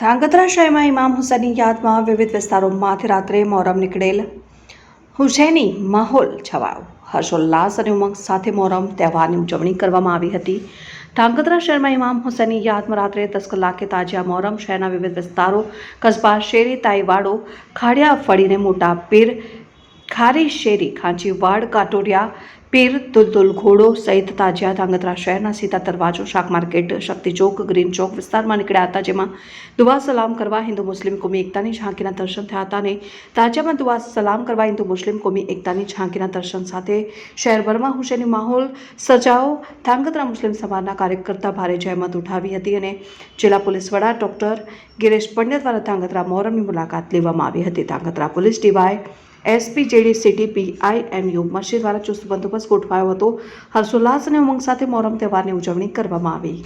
ધાંગધ્રા શહેરમાં ઇમામ હુસૈનની યાદમાં વિવિધ વિસ્તારોમાંથી રાત્રે મોહરમ નીકળેલ. હુસૈની માહોલ છવાયો. હર્ષોલ્લાસ અને ઉમંગ સાથે મોહરમ તહેવારની ઉજવણી કરવામાં આવી હતી. ધ્રાંગધ્રા શહેરમાં ઇમામ હુસૈનની યાદમાં રાત્રે દસ કલાકે તાજિયા મોહરમ, શહેરના વિવિધ વિસ્તારો, કસ્બા, શેરી તાઈવાડો ખાડિયા ફળીને મોટા પીર ખારી શેરી ખાંચીવાડ કાટોરિયા પીર દુલદુલ ઘોડો સહિત તાજિયા ધાંગધ્રા શહેરના સીધા દરવાજો, શાક માર્કેટ, શક્તિ ચોક, ગ્રીન ચોક વિસ્તારમાં નીકળ્યા હતા, જેમાં દુઆ સલામ કરવા હિન્દુ મુસ્લિમ કોમી એકતાની ઝાંકીના દર્શન થયા હતા અને તાજિયામાં દુઆ સલામ કરવા હિન્દુ મુસ્લિમ કોમી એકતાની ઝાંકીના દર્શન સાથે શહેરભરમાં હુસેની માહોલ સજાઓ ધાંગધ્રા મુસ્લિમ સમાજના કાર્યકર્તા ભારે જહેમત ઉઠાવી હતી અને જિલ્લા પોલીસ વડા ડોક્ટર ગિરેશ પંડ્યા દ્વારા ધાંગધ્રા મોહરમની મુલાકાત લેવામાં આવી હતી. Dhangadhra police DY SP JD city પીઆઈએમયુ મસ્જિદ દ્વારા ચુસ્ત બંદોબસ્ત ગોઠવાયો હતો. હર્ષોલ્લાસ અને ઉમંગ સાથે મોહરમ તહેવારની ઉજવણી કરવામાં આવી.